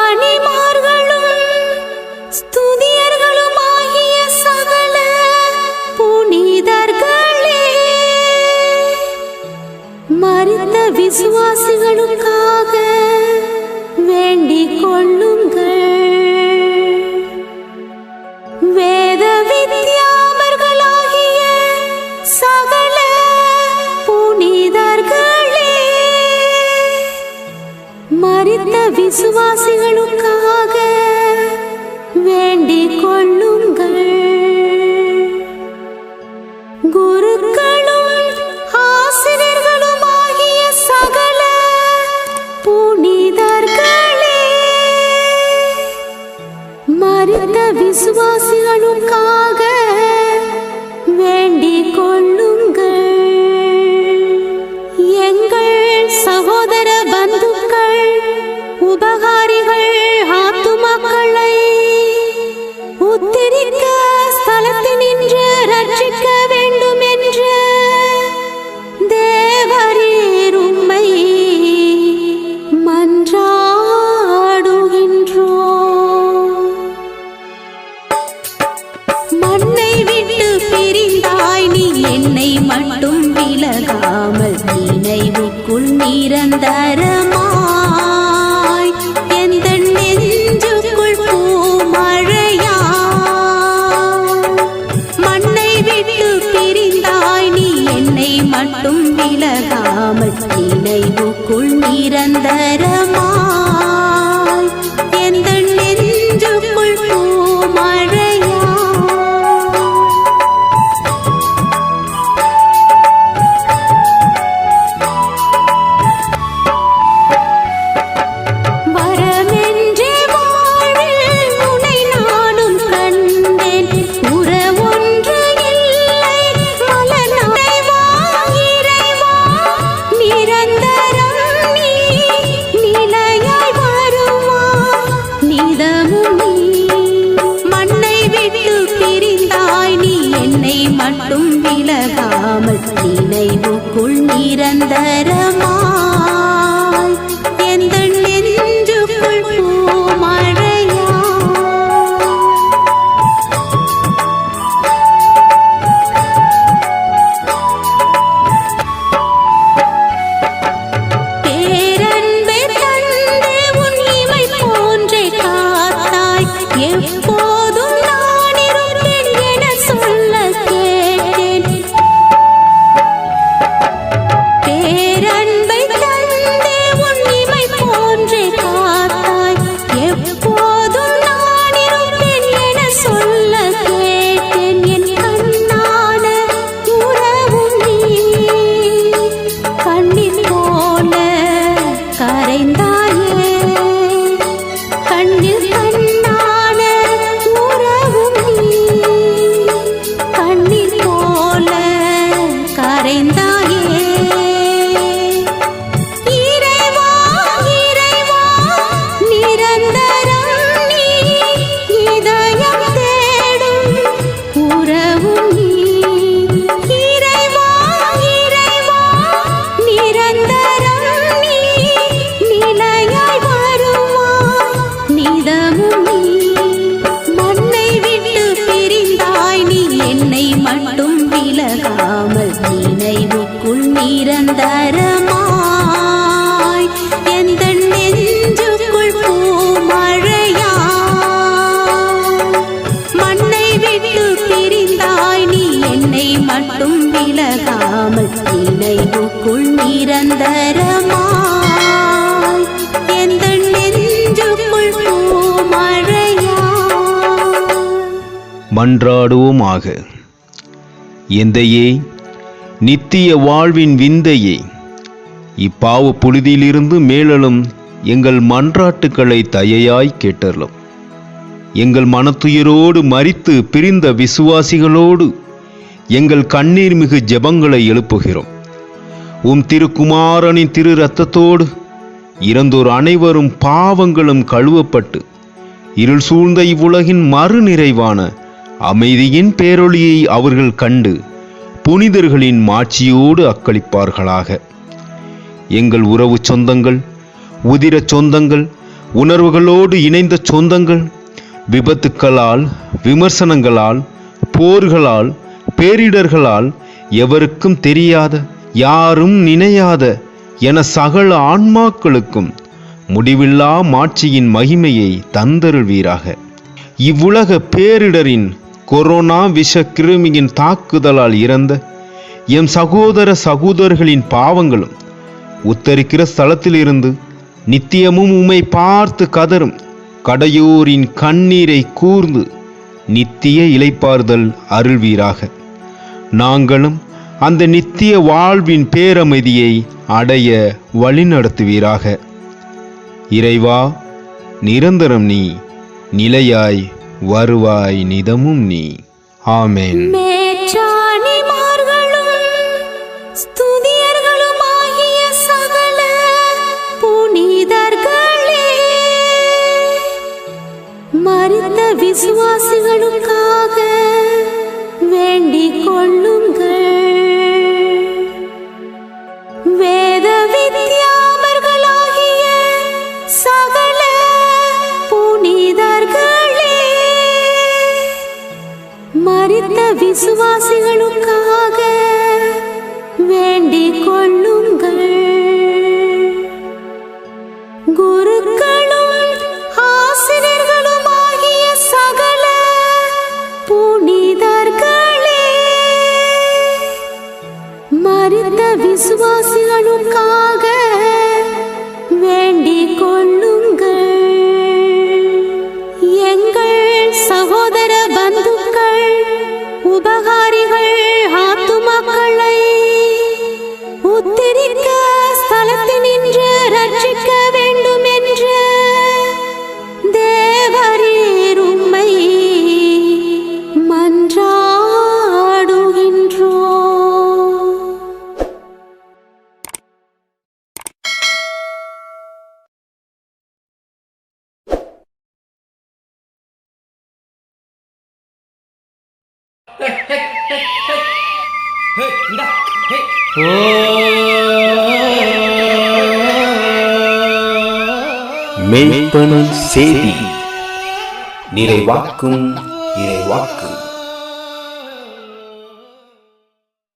மேற்றாணிமார்களும் ஸ்துதியர்களுமாகிய சகல புனிதர்களே மரித்த விசுவாசிகளுக்காக வேண்டிக் கொள்ளும் மரித்த விசுவாசிகளுக்காக வேண்டிக் கொள்ளுங்கள் குருக்களும் ஆசிரியர்களுமாகிய சகல புனிதர்களே மரித்த விசுவாசிகளுக்காக மட்டும் விலகாமல் நினைவுக்குள் நிரந்தரமா? நினைவுக்குள் நிரந்தரமா? 40 நினைவுக்குள் நிரந்தரமாய் எந்த நெஞ்சுக்குள் பூமழையா மண்ணை விட்டு பிரிந்தாய் நீ என்னை மட்டும் விலகாமல் நினைவுக்குள் நிரந்தரமாய். எந்த நெஞ்சுக்குள் பூமழையா மன்றாடுவோமாக. எந்தையே நித்திய வாழ்வின் விந்தையே. இப்பாவ புழுதியிலிருந்து மேலெழும் எங்கள் மன்றாட்டுக்களை தயையாய் கேட்டருளும். எங்கள் மனத்துயிரோடு மறித்து பிரிந்த விசுவாசிகளோடு எங்கள் கண்ணீர் மிகு ஜெபங்களை எழுப்புகிறோம். உம் திருக்குமாரனின் திரு ரத்தத்தோடு இறந்தோர் அனைவரும் பாவங்களும் கழுவப்பட்டு இருள் சூழ்ந்த இவ்வுலகின் மறுநிறைவான அமைதியின் பேரொளியை அவர்கள் கண்டு புனிதர்களின் மாட்சியோடு அக்களிப்பார்களாக. எங்கள் உறவு சொந்தங்கள் உதிரச் சொந்தங்கள் உணர்வுகளோடு இணைந்த சொந்தங்கள் விபத்துக்களால் விமர்சனங்களால் போர்களால் பேரிடர்களால் எவருக்கும் தெரியாத யாரும் நினையாத என சகல ஆன்மாக்களுக்கும் முடிவில்லா மாட்சியின் மகிமையை தந்தருள்வீராக. இவ்வுலக பேரிடரின் கொரோனா விஷ கிருமியின் தாக்குதலால் இறந்த எம் சகோதர சகோதரர்களின் பாவங்களும் உத்தரிக்கிற ஸ்தலத்திலிருந்து நித்தியமும் உம்மை பார்த்து கதரும். கடையோரின் கண்ணீரை கூர்ந்து நித்திய இலைப்பாறுதல் அருள்வீராக. நாங்களும் அந்த நித்திய வாழ்வின் பேரமைதியை அடைய வழிநடத்துவீராக இறைவா நிரந்தரம் நீ நிலையாய் வருவாய் நிதமும் நீ. ஆமேன். விசுவாசிகளுக்காக வேண்டிக் கொள்ளுங்கள் குருக்களும் ஆசிரியர்களுமாகிய சகல புனிதர்களே மரித்த விசுவாசிகளுக்காக வேண்டிக் கொள்ளுங்கள் மெய்ப்பனின் செய்தி. நிறைவாக்கும் இறைவாக்கு